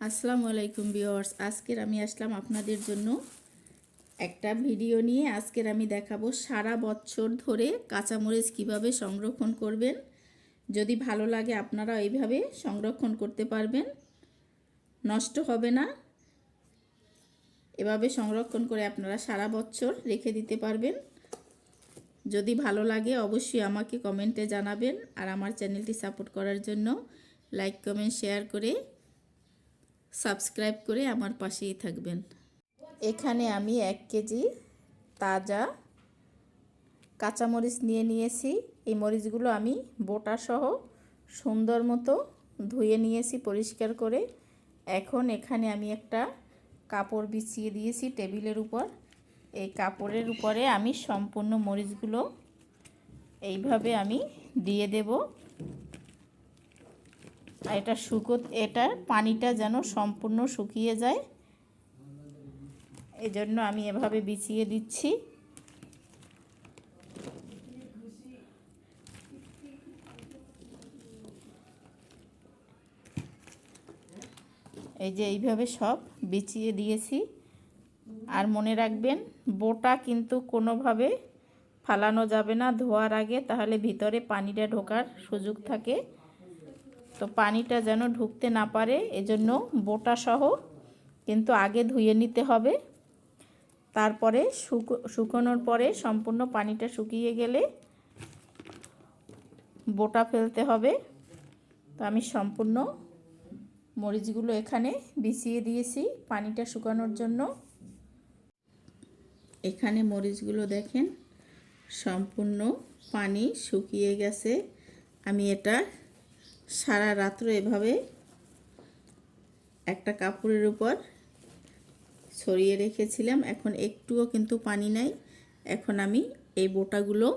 আসসালামু আলাইকুম ভিউয়ার্স, আজকের আমি আসলাম আপনাদের জন্য একটা ভিডিও নিয়ে। আজকের আমি দেখাবো সারা বছর ধরে কাঁচামরিচ কীভাবে সংরক্ষণ করবেন। যদি ভালো লাগে আপনারা এইভাবে সংরক্ষণ করতে পারবেন। নষ্ট হবে না। এভাবে সংরক্ষণ করে আপনারা সারা বছর রেখে দিতে পারবেন। যদি ভালো লাগে অবশ্যই আমাকে কমেন্টে জানাবেন আর আমার চ্যানেলটি সাপোর্ট করার জন্য লাইক, কমেন্ট, শেয়ার করে সাবস্ক্রাইব করে আমার পাশেই থাকবেন। এখানে আমি এক কেজি তাজা কাঁচামরিচ নিয়ে নিয়েছি। এই মরিচগুলো আমি বোটা সহ সুন্দর মতো ধুয়ে নিয়েছি পরিষ্কার করে। এখন এখানে আমি একটা কাপড় বিছিয়ে দিয়েছি টেবিলের উপর। এই কাপড়ের উপরে আমি সম্পূর্ণ মরিচগুলো এইভাবে আমি দিয়ে দেব। এটা শুকো, এটা পানিটা যেন সম্পূর্ণ শুকিয়ে যায়। এই জন্য আমি এভাবে বিছিয়ে দিচ্ছি। এই যে এইভাবে সব বিছিয়ে দিয়েছি। আর মনে রাখবেন, বোটা কিন্তু কোনোভাবে ফালানো যাবে না, ধোয়ার আগে, তাহলে ভিতরে পানিটা ঢোকার সুযোগ থাকে। তো পানিটা যেন ঢুকতে না পারে, এজন্য বোটা সহ কিন্তু আগে ধুয়ে নিতে হবে। তারপরে শুকো, শুকোনোর পরে সম্পূর্ণ পানিটা শুকিয়ে গেলে বোটা ফেলতে হবে। তো আমি সম্পূর্ণ মরিচগুলো এখানে বিছিয়ে দিয়েছি পানিটা শুকানোর জন্য। এখানে মরিচগুলো দেখেন, সম্পূর্ণ পানি শুকিয়ে গেছে। আমি এটা সারা রাত্র এভাবে একটা কাপড়ের উপর ছড়িয়ে রেখেছিলাম। এখন একটুও কিন্তু পানি নাই। এখন আমি এই বোটাগুলো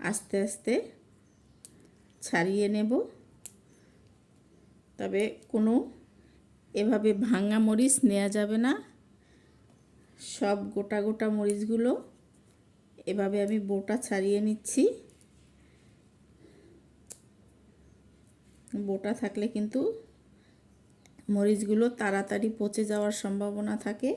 আস্তে আস্তে ছাড়িয়ে নেব। তবে কোনো এভাবে ভাঙা মরিচ নেওয়া যাবে না। সব গোটা গোটা মরিচগুলো এভাবে আমি বোটা ছাড়িয়ে নিচ্ছি। বোটা থাকলে কিন্তু মরিচগুলো তাড়াতাড়ি পচে যাওয়ার সম্ভাবনা থাকে।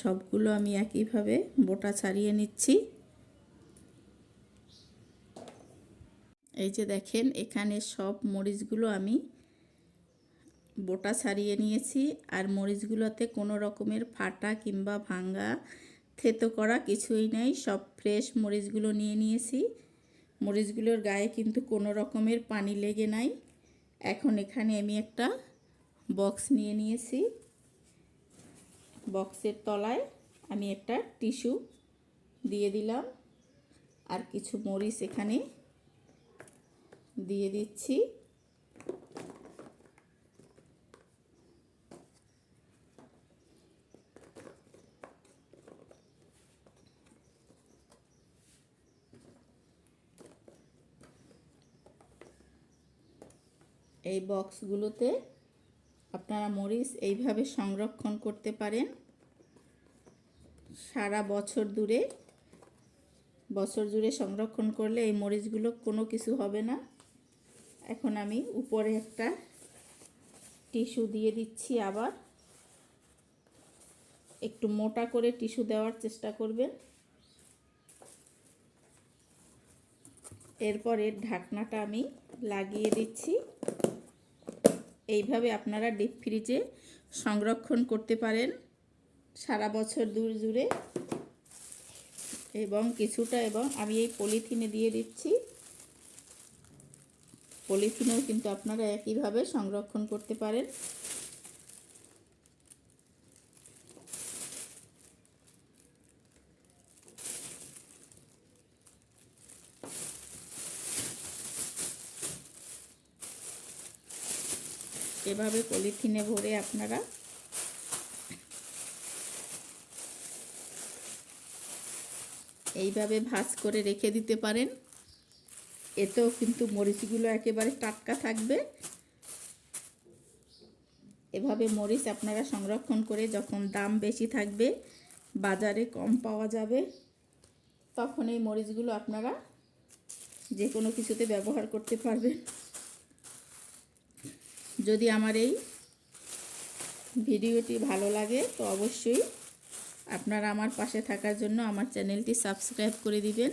সবগুলো আমি একইভাবে বোটা ছাড়িয়ে নিচ্ছি। এই যে দেখেন, এখানে সব মরিচগুলো আমি বোটা ছাড়িয়ে নিয়েছি। আর মরিচগুলোতে কোনো রকমের ফাটা কিংবা ভাঙ্গা থেতো করা কিছুই নাই। সব ফ্রেশ মরিচগুলো নিয়ে নিয়েছি। মরিচগুলোর গায়ে কিন্তু কোনো রকমের পানি লেগে নাই। এখন এখানে আমি একটা বক্স নিয়ে নিয়েছি। বক্সের তলায় আমি একটা টিস্যু দিয়ে দিলাম। আর কিছু মরিচ এখানে দিয়ে দিচ্ছি। এই বক্সগুলোতে আপনারা মরিচ এইভাবে সংরক্ষণ করতে পারেন। সারা বছর দূরে বছর জুড়ে সংরক্ষণ করলে এই মরিচগুলো কোনো কিছু হবে না। এখন আমি উপরে একটা টিস্যু দিয়ে দিচ্ছি আবার। একটু মোটা করে টিস্যু দেওয়ার চেষ্টা করবেন। এরপর এর ঢাকনাটা আমি লাগিয়ে দিচ্ছি। এইভাবে আপনারা ডিপ ফ্রিজে সংরক্ষণ করতে পারেন সারা বছর দূর জুড়ে। এবং কিছুটা এবং আমি এই পলিথিনে দিয়ে দিচ্ছি। পলিথিনেও কিন্তু আপনারা একইভাবে সংরক্ষণ করতে পারেন। এভাবে পলিথিনে ভরে আপনারা এইভাবে ভাজ করে রেখে দিতে পারেন। এতেও কিন্তু মরিচগুলো একেবারে টাটকা থাকবে। এভাবে মরিচ আপনারা সংরক্ষণ করে যখন দাম বেশি থাকবে, বাজারে কম পাওয়া যাবে, তখন এই মরিচগুলো আপনারা যে কোনো কিছুতে ব্যবহার করতে পারবেন। যদি আমার এই ভিডিওটি ভালো লাগে, তো অবশ্যই আপনারা আমার পাশে থাকার জন্য আমার চ্যানেলটি সাবস্ক্রাইব করে দিবেন।